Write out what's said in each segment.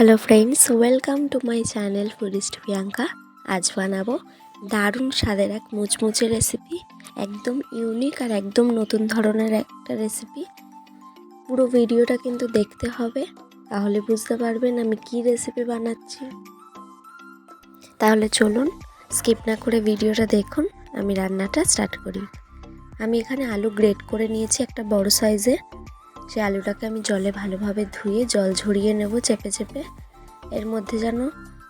Hello friends welcome to my channel foodist Priyanka আজ বানাবো দারুণ স্বাদের এক মুচমুচে রেসিপি একদম ইউনিক আর একদম নতুন ধরনের একটা রেসিপি পুরো ভিডিওটা কিন্তু দেখতে হবে, তাহলে বুঝতে পারবেন আমি কি রেসিপি বানাচ্ছি। তাহলে চলুন স্কিপ না করে ভিডিওটা দেখুন, আমি রান্নাটা স্টার্ট করি। আমি এখানে আলু গ্রেট করে নিয়েছি একটা বড় সাইজের সেই আলুটাকে আমি জলে ভালোভাবে ধুয়ে জল ঝরিয়ে নেব চেপে চেপে। এর মধ্যে যেন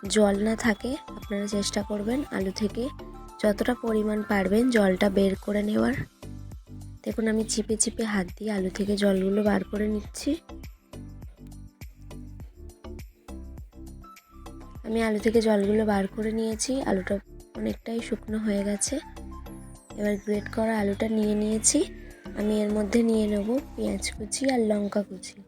জল না থাকে, আপনারা চেষ্টা করবেন আলু থেকে যতটা পরিমাণ পারবেন জলটা বের করে নেওয়ার। দেখুন, আমি চিপে চিপে হাত দিয়ে আলু থেকে জলগুলো বার করে নিচ্ছি। আমি আলু থেকে জলগুলো বার করে নিয়েছি, আলুটা অনেকটাই শুকনো হয়ে গেছে। এবার গ্রেট করা আলুটা নিয়ে নিয়েছি। আমি এর মধ্যে নিয়ে নেব পেঁয়াজ কুচি আর লঙ্কা কুচি।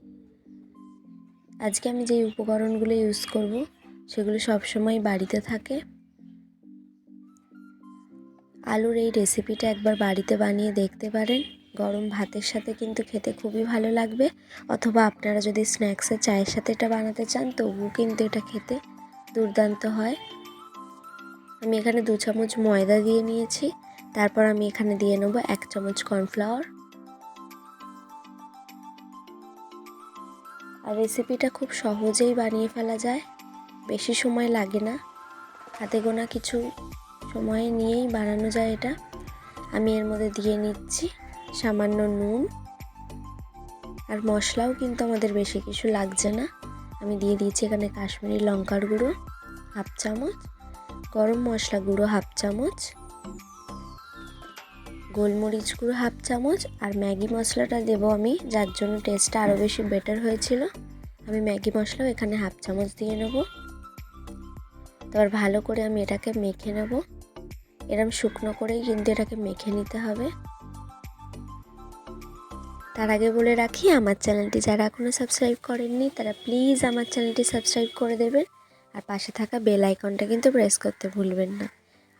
আজকে আমি যেই উপকরণগুলো ইউজ করব, সেগুলো সবসময় বাড়িতে থাকে। আলুর এই রেসিপিটা একবার বাড়িতে বানিয়ে দেখতে পারেন। গরম ভাতের সাথে কিন্তু খেতে খুবই ভালো লাগবে। অথবা আপনারা যদি স্ন্যাক্সে চায়ের সাথে এটা বানাতে চান, তবুও কিন্তু এটা খেতে দুর্দান্ত হয়। আমি এখানে দু চামচ ময়দা দিয়ে নিয়েছি। তারপর আমি এখানে দিয়ে নেব এক চামচ কর্নফ্লাওয়ার আর রেসিপিটা খুব সহজেই বানিয়ে ফেলা যায়। বেশি সময় লাগে না। হাতে গোনা কিছু সময় নিয়েই বানানো যায় এটা। আমি এর মধ্যে দিয়ে নিচ্ছি সামান্য নুন। আর মশলাও কিন্তু আমাদের বেশি কিছু লাগছে না। আমি দিয়ে দিয়েছি এখানে কাশ্মীরি লঙ্কার গুঁড়ো, হাফ চামচ। গরম মশলা গুঁড়ো, হাফ চামচ। গোলমরিচ গুঁড়ো হাফ চামচ আর ম্যাগি মশলাটা দেবো আমি, যার জন্য টেস্টটা আরও বেশি বেটার হয়েছিল। আমি ম্যাগি মশলাও এখানে হাফ চামচ দিয়ে নেব। তারপর ভালো করে আমি এটাকে মেখে নেব। এরম শুকনো করেই কিন্তু এটাকে মেখে নিতে হবে। তার আগে বলে রাখি, আমার চ্যানেলটি যারা এখনও সাবস্ক্রাইব করেননি, তারা প্লিজ আমার চ্যানেলটি সাবস্ক্রাইব করে দেবেন। আর পাশে থাকা বেল আইকনটা কিন্তু প্রেস করতে ভুলবেন না।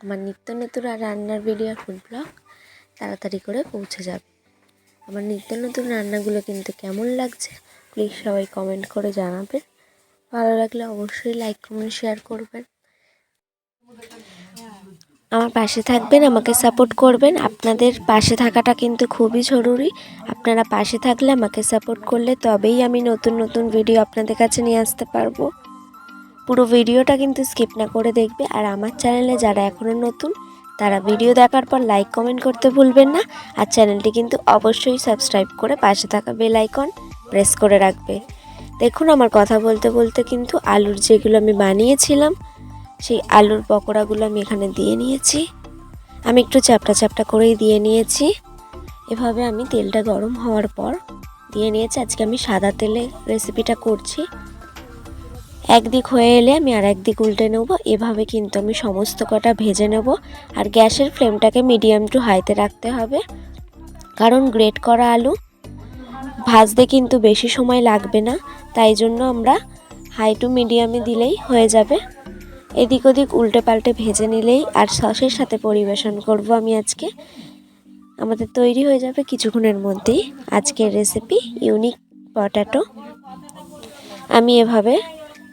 আমার নিত্য নতুন আর রান্নার ভিডিও ফুড ব্লগ তাড়াতাড়ি করে পৌঁছে যাবে। আমার নিত্য নতুন রান্নাগুলো কিন্তু কেমন লাগছে প্লিজ সবাই কমেন্ট করে জানাবেন। ভালো লাগলে অবশ্যই লাইক কমেন্ট শেয়ার করবেন। আমার পাশে থাকবেন, আমাকে সাপোর্ট করবেন। আপনাদের পাশে থাকাটা কিন্তু খুবই জরুরি। আপনারা পাশে থাকলে আমাকে সাপোর্ট করলে তবেই আমি নতুন নতুন ভিডিও আপনাদের কাছে নিয়ে আসতে পারব। পুরো ভিডিওটা কিন্তু স্কিপ না করে দেখবে। আর আমার চ্যানেলে যারা এখনও নতুন তারা ভিডিও দেখার পর লাইক কমেন্ট করতে ভুলবেন না। আর চ্যানেলটি কিন্তু অবশ্যই সাবস্ক্রাইব করে পাশে থাকা বেল আইকন প্রেস করে রাখবে। দেখুন আমার কথা বলতে বলতে কিন্তু আলুর যেগুলো আমি বানিয়েছিলাম, সেই আলুর পকোড়াগুলো আমি এখানে দিয়ে নিয়েছি। আমি একটু চ্যাপটা চ্যাপটা করেই দিয়ে নিয়েছি। এভাবে আমি তেলটা গরম হওয়ার পর দিয়ে নিয়েছি। আজকে আমি সাদা তেলে রেসিপিটা করছি। একদিক হয়ে এলে আমি আর একদিক উল্টে নেব। এভাবে কিন্তু আমি সমস্ত কটা ভেজে নেব। আর গ্যাসের ফ্লেমটাকে মিডিয়াম টু হাইতে রাখতে হবে। কারণ গ্রেট করা আলু, ভাজতে কিন্তু বেশি সময় লাগবে না। তাই জন্য আমরা হাই টু মিডিয়ামে দিলেই হয়ে যাবে। এদিক ওদিক উল্টে পাল্টে ভেজে নিলেই আর সসের সাথে পরিবেশন করব আমি আজকে। আমাদের তৈরি হয়ে যাবে কিছুক্ষণের মধ্যেই। আজকের রেসিপি ইউনিক পটাটো আমি এভাবে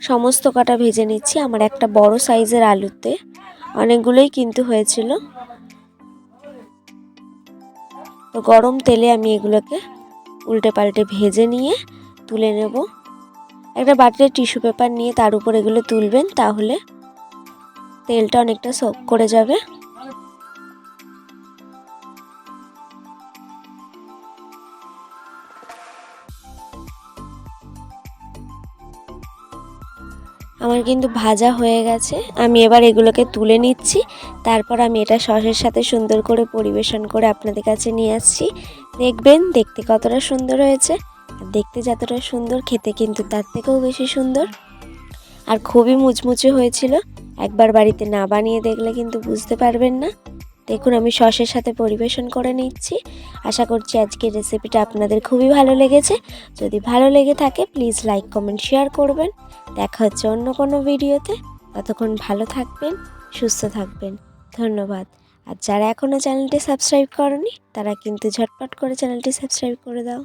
সমস্ত কাটা ভেজে নিচ্ছি। আমার একটা বড় সাইজের আলুতে। অনেকগুলোই কিন্তু হয়েছিল। তো গরম তেলে আমি এগুলোকে উল্টে পাল্টে ভেজে নিয়ে তুলে নেব। একটা বাটিতে টিস্যু পেপার নিয়ে তার উপর এগুলো তুলবেন, তাহলে তেলটা অনেকটা সোক করে যাবে। আমার কিন্তু ভাজা হয়ে গেছে। আমি এবার এগুলোকে তুলে নিচ্ছি। তারপর আমি এটা সসের সাথে সুন্দর করে পরিবেশন করে আপনাদের কাছে নিয়ে আসছি। দেখবেন দেখতে কতটা সুন্দর হয়েছে। আর দেখতে যতটা সুন্দর, খেতে কিন্তু তার থেকেও বেশি সুন্দর। আর খুবই মুচমুচে হয়েছিল। একবার বাড়িতে না বানিয়ে দেখলে কিন্তু বুঝতে পারবেন না। দেখুন, আমি সসের সাথে পরিবেশন করে নিচ্ছি। আশা করছি আজকের রেসিপিটা আপনাদের খুবই ভালো লেগেছে। যদি ভালো লেগে থাকে প্লিজ লাইক কমেন্ট শেয়ার করবেন। দেখা হচ্ছে অন্য কোনো ভিডিওতে ততক্ষণ ভালো থাকবেন, সুস্থ থাকবেন। ধন্যবাদ। আর যারা এখনও চ্যানেলটি সাবস্ক্রাইব করেনি, তারা কিন্তু ঝটপট করে চ্যানেলটি সাবস্ক্রাইব করে দাও।